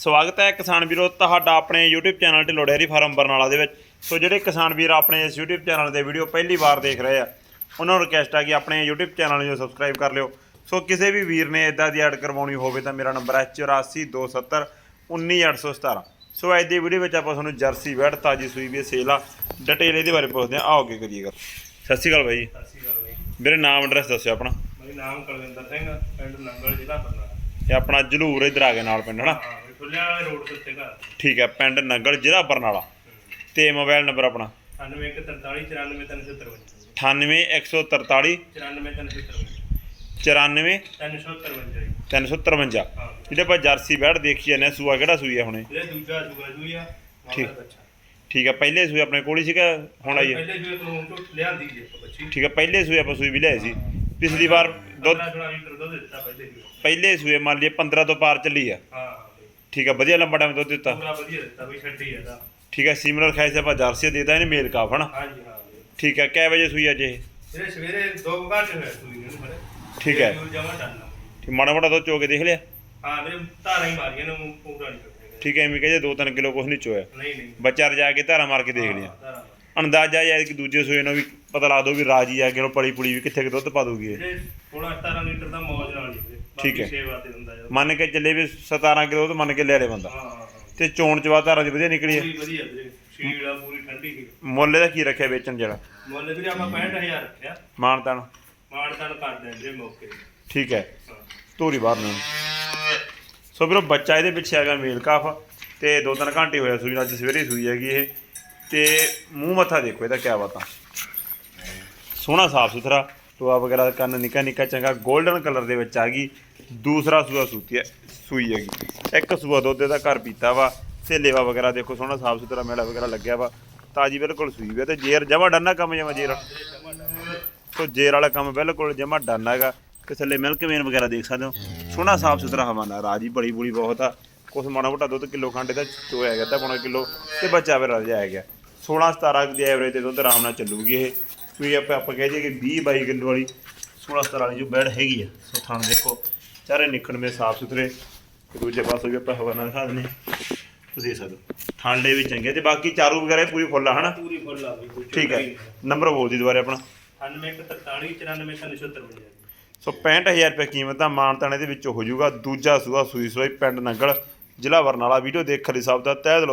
ਸਵਾਗਤ ਹੈ ਕਿਸਾਨ ਵੀਰੋ ਤੁਹਾਡਾ ਆਪਣੇ YouTube channel Dhillon dairy farm Barnala ਦੇ ਵਿੱਚ। ਸੋ ਜਿਹੜੇ ਕਿਸਾਨ ਵੀਰ ਆਪਣੇ ਇਸ YouTube ਚੈਨਲ ਦੇ ਵੀਡੀਓ ਪਹਿਲੀ ਵਾਰ ਦੇਖ ਰਹੇ ਆ ਉਹਨਾਂ ਨੂੰ ਰਿਕਵੈਸਟ ਆ ਕਿ ਆਪਣੇ YouTube ਚੈਨਲ ਨੂੰ ਸਬਸਕ੍ਰਾਈਬ ਕਰ ਲਿਓ। ਸੋ ਕਿਸੇ ਵੀ ਵੀਰ ਨੇ ਇਦਾਂ ਦੀ ਐਡ ਕਰਵਾਉਣੀ ਹੋਵੇ ਤਾਂ ਮੇਰਾ ਨੰਬਰ ਹੈ 8427 19817 ਸੋ ਅੱਜ ਦੀ ਵੀਡੀਓ ਵਿੱਚ ਆਪਾਂ ਤੁਹਾਨੂੰ ਜਰਸੀ ਵੈੜ ਤਾਜੀ ਸੂਈ ਵੀ ਸੇਲ ਆ ਡਿਟੇਲ ਇਹਦੇ ਬਾਰੇ ਪੁੱਛਦੇ ਆ ਆਓ ਅੱਗੇ ਕਰੀਏ ਗੱਲ। ਸਤਿ ਸ਼੍ਰੀ ਅਕਾਲ ਜੀ ਸਤਿ ਸ਼੍ਰੀ ਅਕਾਲ ਬਾਈ। ਮੇਰੇ ਨਾਮ ਐਡਰੈਸ ਦੱਸਿਓ ਆਪਣਾ। ਮੇਰਾ ਨਾਮ ਕੁਲਵਿੰਦਰ ਸਿੰਘ ਪਿੰਡ ਨੰਗਲ ਜ਼ਿਲ੍ਹਾ ਬਰਨਾਲਾ। ਇਹ ਆਪਣਾ ਜਲੂਰ ਇਧਰ ਆ ਗਿਆ ਨਾਲ ਪਿੰਡ ਹਨਾ? ਫੁੱਲਿਆਂ ਵਾਲੇ ਰੋਡ ਦੇ ਉੱਤੇ ਘਰ। ਠੀਕ ਹੈ ਪਿੰਡ ਨੰਗਲ ਜ਼ਿਲ੍ਹਾ ਬਰਨਾਲਾ। ਤੇ ਮੋਬਾਈਲ ਨੰਬਰ ਆਪਣਾ? 9143 94353 98143 94353 94 353 353 ਹਾਂ ਜਿਹੜੇ ਆਪਾਂ ਜਰਸੀ ਬੈੜ ਦੇਖੀ ਜਾਂਦੇ ਹਾਂ, ਸੂਆ ਕਿਹੜਾ ਸੂਈ ਆ ਹੁਣੇ? ਇਹ ਦੂਜਾ ਸੂਆ ਸੂਈ ਆ ਠੀਕ। ਹੈ ਪਹਿਲੇ ਸੂਈ ਆਪਣੇ ਕੋਲ ਹੀ ਸੀਗਾ ਹੁਣ ਆਈ ਹੈ ਪਹਿਲੇ ਸੂਏ ਨੂੰ ਤੋਂ ਲਿਆਂਦੀ ਜੇ ਬੱਚੀ। ਠੀਕ ਹੈ ਪਹਿਲੇ ਸੂਈ ਆਪਾਂ ਸੂਈ ਵੀ ਲਿਆਏ ਸੀ। ਪਿਛਲੀ ਵਾਰ ਦੁੱਧ 15 ਲੀਟਰ ਦੁੱਧ ਦਿੱਤਾ ਪਹਿਲੇ ਸੂਏ ਪਹਿਲੇ ਸੂਏ ਮੰਨ ਲਈਏ 15 ਤੋਂ ਪਾਰ ਚੱਲੀ ਆ। ਹਾਂ। ਠੀਕ ਹੈ ਵਧੀਆ ਲੰਬਾ ਟਾਈਮ ਦੁੱਧ ਦਿੱਤਾ। ਪੂਰਾ ਵਧੀਆ ਦਿੱਤਾ ਬਈ ਛੱਡੀ ਇਹਦਾ। ਠੀਕ ਹੈ ਸਿਮਰਲ ਖਾਈ ਸੇ ਆਪਾਂ ਜਰਸੀ ਦੇਤਾ ਇਹਨੇ ਮੇਲ ਕਾਫ ਹਨਾ? ਹਾਂਜੀ ਹਾਂ। ਠੀਕ ਹੈ ਕਿੰਨੇ ਵਜੇ ਸੂਈ ਅੱਜ ਇਹ? ਸਵੇਰੇ 2 ਘੰਟੇ ਹੋਏ ਸੂਈ ਨੂੰ ਮਰੇ ਠੀਕ ਹੈ। ਜਮਾ ਡਾਲਣਾ ਠੀਕ ਮਾੜਾ ਮਾੜਾ ਦੁੱਧ ਚੋ ਕੇ ਦੇਖ ਲਿਆ? ਹਾਂ ਮੇਰੇ ਧਾਰਾਂ ਹੀ ਮਾਰੀਆਂ ਨੇ ਊਂ ਪੂਰਾ ਨਹੀਂ ਕੱਟੇਗਾ ਠੀਕ ਹੈ ਐਵੇਂ ਕਹਿੰਦੇ 2-3 ਕਿਲੋ ਕੁਛ ਨਹੀਂ ਚੋਇਆ। ਨਹੀਂ ਨਹੀਂ। ਬੱਚਾ ਰਜਾ ਕੇ ਧਾਰਾ ਮਾਰ ਕੇ ਦੇਖ ਲਿਆ। ਹਾਂ, ਧਾਰਾਂ। ਅੰਦਾਜ਼ਾ ਯਾਰ ਕਿ ਦੂਜੇ ਸੂਏ ਨੂੰ ਵੀ ਪਤਾ ਲਾ ਦੋ ਵੀ ਰਾਜੀ ਆ ਕਿ ਉਹ ਪਲੀ ਪੁਲੀ ਵੀ ਕਿੱਥੇ ਕੁ ਦੁੱਧ ਪਾ ਦੂਗੀ ਇਹ। ਜਿਹੜੇ 16 17 ਲੀਟਰ ਦਾ ਮੌਜ ਨਾਲ ਹੀ ਠੀਕ ਹੈ। ਸੇਵਾ ਤੇ ਹੁੰਦਾ ਜਦੋਂ ਮੰਨ ਕੇ ਚੱਲੇ ਵੀ 17 ਕਿਲੋ ਤਾਂ ਮੰਨ ਕੇ ਲੈ ਲੈ ਬੰਦਾ। ਹਾਂ ਹਾਂ ਹਾਂ। ਤੇ ਚੋਣ ਚਵਾ ਧਾਰਾਂ ਦੀ ਵਧੀਆ ਨਿਕਲੀ ਹੈ। ਪੂਰੀ ਵਧੀਆ ਵੀਰੇ ਸ਼ੀਲ ਆ ਪੂਰੀ ਠੰਡੀ ਸੀ। ਮੁੱਲ ਇਹਦਾ ਕੀ ਰੱਖਿਆ ਵੇਚਣ ਜਿਹੜਾ? ਮੁੱਲ ਵੀਰੇ ਆਪਾਂ 65000 ਰੱਖਿਆ। ਮਾਨਤਾਨ ਤਾਣ। ਕਰ ਦੇ ਵੀਰੇ ਮੌਕੇ ਤੇ। ਠੀਕ ਹੈ। ਹਾਂ। ਧੂਰੀ ਬਾਹਰ ਨੂੰ। ਸੋ ਵੀਰੋ ਬੱਚਾ ਇਹਦੇ ਪਿੱਛੇ ਹੈਗਾ ਮੇਲ ਕਾਫ ਤੇ ਦੋ ਤਿੰਨ ਘੰਟੇ ਹੋਇਆ ਸੂਈ ਨੂੰ, ਅੱਜ ਸਵੇਰੇ ਸੂਈ ਹੈਗੀ ਇਹ। ਤੇ ਮੂੰਹ ਮੱਥਾ ਦੇਖੋ ਇਹਦਾ ਕਿਆ ਬਾਤਾਂ। ਸੋਹਣਾ ਸਾਫ਼ ਸੁਥਰਾ ਟੋਆ ਵਗੈਰਾ ਕੰਨ ਨਿੱਕਾ ਨਿੱਕਾ ਚੰਗਾ 골ਡਨ ਕਲਰ ਦੇ ਵਿੱਚ ਆ ਗਈ। ਦੂਸਰਾ ਸੂਆ ਸੂਤੀ ਹੈ, ਸੂਈ ਹੈਗੀ। ਇੱਕ ਸੂਆ ਦੁੱਧ ਦਾ ਘਰ ਪੀਤਾ ਵਾ ਤੇ ਲੇਵਾ ਵਗੈਰਾ ਦੇਖੋ, ਸੋਹਣਾ ਸਾਫ਼ ਸੁਥਰਾ ਮੇਲਾ ਵਗੈਰਾ ਲੱਗਿਆ ਵਾ, ਤਾਜੀ ਬਿਲਕੁਲ ਸੂਈ ਵੀ ਹੈ ਤੇ ਜੇਰ ਜਮਾ ਡੰਨਾ ਕੰਮ ਜਮਾ ਜੇਰ? ਸੋ ਜੇਰ ਵਾਲਾ ਕੰਮ ਬਿਲਕੁਲ ਜਮਾ ਡਨ ਹੈਗਾ। ਤੇ ਥੱਲੇ ਮਿਲਕ ਵੇਨ ਵਗੈਰਾ ਦੇਖ ਸਕਦੇ ਹੋ। ਸੋਹਣਾ ਸਾਫ਼ ਸੁਥਰਾ ਹਵਾਨਾ ਰਾਜੀ ਬੜੀ ਬੁੜੀ ਬਹੁਤ ਆ। ਕੁਛ ਮਾੜਾ ਮੋਟਾ ਦੁੱਧ ਕਿਲੋ ਖੰਡ ਦਾ ਚੋਇਆ ਗਿਆ ਤਾਂ ਪੌਣਾ ਕਿਲੋ, ਤੇ ਬੱਚਾ ਫਿਰ ਰਲ ਜਾਇਆ ਗਿਆ। 16 17 ਦੀ ਐਵਰੇਜ ਤੇ ਦੁੱਧ ਆਰਾਮ ਨਾਲ ਚੱਲੂਗੀ ਇਹ। ਕੋਈ ਆਪਾਂ ਆਪਾਂ ਕਹਿ ਦਈਏ ਕਿ 20 22 ਕਿਲੋ ਵਾਲੀ 16 17 ਵਾਲੀ ਜੋ ਬੈਡ ਹੈਗੀ ਆ, ਸੋ ਥਣ ਦੇਖੋ। ਚਾਰੇ ਨਿਕਣ ਮੇ ਸਾਫ਼ ਸੁਥਰੇ ਤੇ ਦੂਜੇ ਪਾਸੇ ਵੀ ਆਪਾਂ ਹਵਾਨਾ ਦਿਖਾ ਦਿੰਦੇ ਹਾਂ। ਤੁਸੀਂ ਦੇਖ ਸਕਦੇ ਠੰਡੇ ਵੀ ਚੰਗੇ ਤੇ ਬਾਕੀ ਚਾਰੂ ਵਗੈਰਾ ਵੀ ਪੂਰੀ ਫੁੱਲ ਆ ਹਨਾ? ਪੂਰੀ ਫੁੱਲ ਆ ਕੋਈ ਠੀਕ ਹੈ ਨੰਬਰ ਬੋਲ ਦੀ ਦੁਬਾਰੇ ਆਪਣਾ। 9143 94353 ਸੋ 65000 ਰੁਪਏ ਕੀਮਤ ਦਾ ਮਾਨਤਾਣੇ ਦੇ ਵਿੱਚ ਹੋ ਜਾਊਗਾ ਦੂਜਾ ਸੂਆ ਸੂਈ ਸੋਈ ਪਿੰਡ ਨੰਗਲ ਜ਼ਿਲ੍ਹਾ ਬਰਨਾਲਾ। ਵੀਡੀਓ ਦੇਖਣ ਲਈ ਸਭ ਦਾ ਤਹਿ ਦਿਲੋਂ